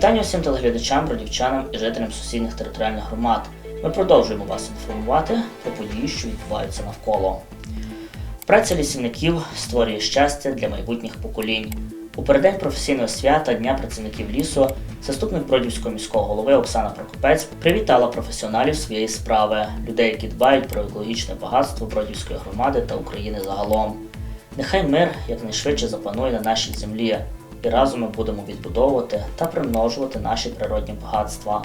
Вітання усім телеглядачам, бродівчанам і жителям сусідніх територіальних громад. Ми продовжуємо вас інформувати про події, що відбуваються навколо. Праця лісівників створює щастя для майбутніх поколінь. У переддень професійного свята Дня працівників лісу заступник Бродівського міського голови Оксана Прокопець привітала професіоналів своєї справи, людей, які дбають про екологічне багатство Бродівської громади та України загалом. Нехай мир якнайшвидше запанує на нашій землі, і разом ми будемо відбудовувати та примножувати наші природні багатства.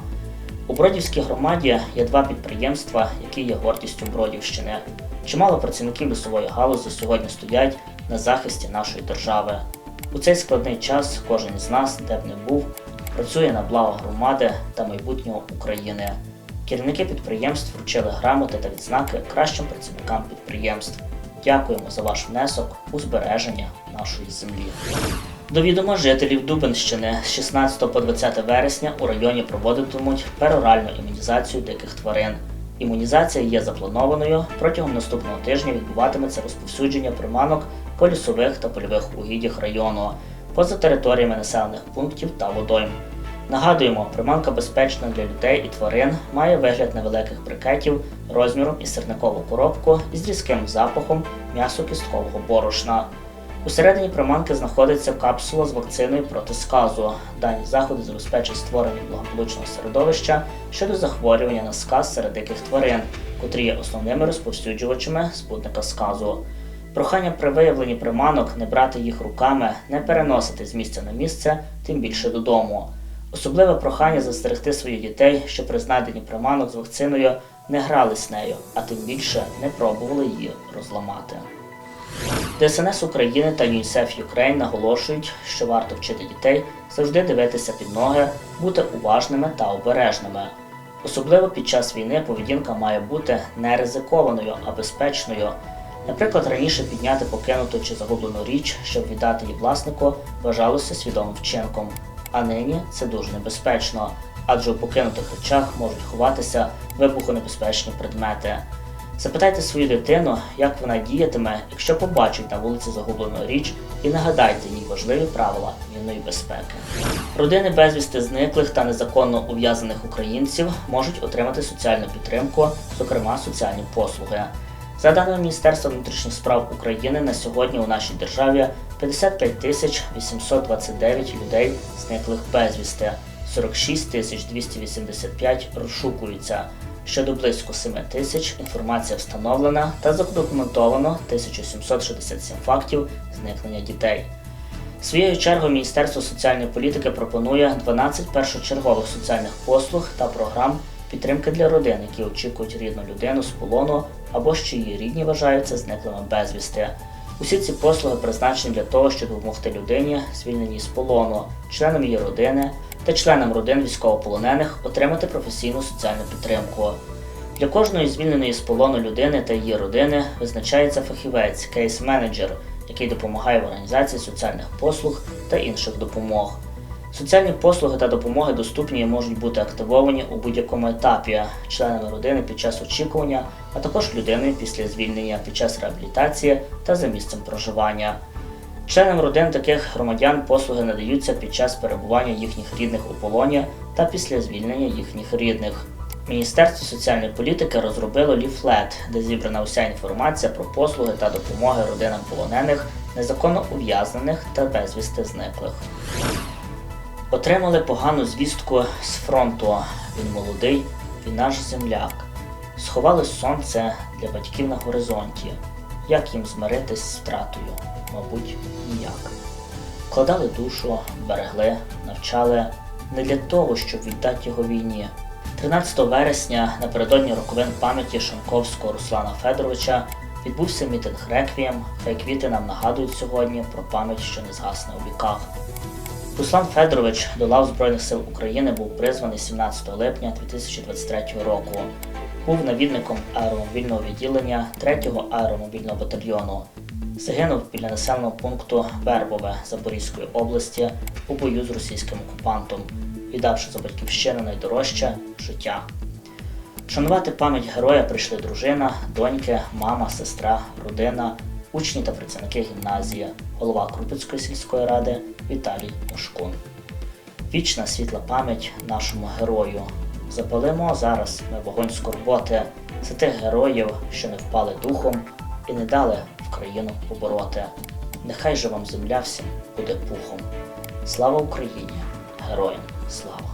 У Бродівській громаді є два підприємства, які є гордістю Бродівщини. Чимало працівників лісової галузі сьогодні стоять на захисті нашої держави. У цей складний час кожен із нас, де б не був, працює на благо громади та майбутнього України. Керівники підприємств вручили грамоти та відзнаки кращим працівникам підприємств. Дякуємо за ваш внесок у збереження нашої землі. До відома жителів Дубенщини з 16 по 20 вересня у районі проводитимуть пероральну імунізацію диких тварин. Імунізація є запланованою. Протягом наступного тижня відбуватиметься розповсюдження приманок по лісових та польових угіддях району, поза територіями населених пунктів та водойм. Нагадуємо, приманка безпечна для людей і тварин, має вигляд невеликих брикетів розміром із сирникову коробку із різким запахом м'ясо-кісткового борошна. Усередині приманки знаходиться капсула з вакциною проти сказу. Дані заходи забезпечать створення благополучного середовища щодо захворювання на сказ серед диких тварин, котрі є основними розповсюджувачами спутника сказу. Прохання при виявленні приманок не брати їх руками, не переносити з місця на місце, тим більше додому. Особливе прохання застерегти своїх дітей, що при знайденні приманок з вакциною не грали з нею, а тим більше не пробували її розламати. ДСНС України та ЮНІСЕФ Ukraine наголошують, що варто вчити дітей завжди дивитися під ноги, бути уважними та обережними. Особливо під час війни поведінка має бути не ризикованою, а безпечною. Наприклад, раніше підняти покинуту чи загублену річ, щоб віддати її власнику, вважалося свідомим вчинком. А нині це дуже небезпечно, адже у покинутих речах можуть ховатися вибухонебезпечні предмети. Запитайте свою дитину, як вона діятиме, якщо побачить на вулиці загублену річ, і нагадайте їй важливі правила вільної безпеки. Родини безвісти зниклих та незаконно ув'язаних українців можуть отримати соціальну підтримку, зокрема соціальні послуги. За даними Міністерства внутрішніх справ України, на сьогодні у нашій державі 55 тисяч 829 людей зниклих безвісти, 46 тисяч 285 розшукуються. Щодо близько 7 тисяч інформація встановлена та задокументовано 1767 фактів зникнення дітей. Своєю чергою Міністерство соціальної політики пропонує 12 першочергових соціальних послуг та програм підтримки для родин, які очікують рідну людину з полону або що її рідні вважаються зниклими безвісти. Усі ці послуги призначені для того, щоб допомогти людині, звільненій з полону, членам її родини та членам родин військовополонених отримати професійну соціальну підтримку. Для кожної звільненої з полону людини та її родини визначається фахівець, кейс-менеджер, який допомагає в організації соціальних послуг та інших допомог. Соціальні послуги та допомоги доступні і можуть бути активовані у будь-якому етапі членами родини під час очікування, а також людиною після звільнення під час реабілітації та за місцем проживання. Членам родин таких громадян послуги надаються під час перебування їхніх рідних у полоні та після звільнення їхніх рідних. Міністерство соціальної політики розробило ліфлет, де зібрана уся інформація про послуги та допомоги родинам полонених, незаконно ув'язнених та безвісти зниклих. Отримали погану звістку з фронту. Він молодий, він наш земляк. Сховали сонце для батьків на горизонті. Як їм змиритись з втратою? Мабуть, ніяк. Вкладали душу, берегли, навчали не для того, щоб віддати його війні. 13 вересня напередодні роковин пам'яті Шанковського Руслана Федоровича відбувся мітинг Реквієм, хай квіти нам нагадують сьогодні про пам'ять, що не згасне у віках. Руслан Федорович до лав Збройних сил України був призваний 17 липня 2023 року. Був навідником аеромобільного відділення 3-го аеромобільного батальйону. Загинув біля населеного пункту Вербове Запорізької області у бою з російським окупантом, віддавши за батьківщину найдорожче життя. Шанувати пам'ять героя прийшли дружина, доньки, мама, сестра, родина, учні та працівники гімназії, голова Крупицької сільської ради Віталій Мошкун. Вічна світла пам'ять нашому герою. Запалимо зараз ми вогонь скорботи за тих героїв, що не впали духом і не дали в країну побороти. Нехай же вам земля всім буде пухом. Слава Україні! Героям слава!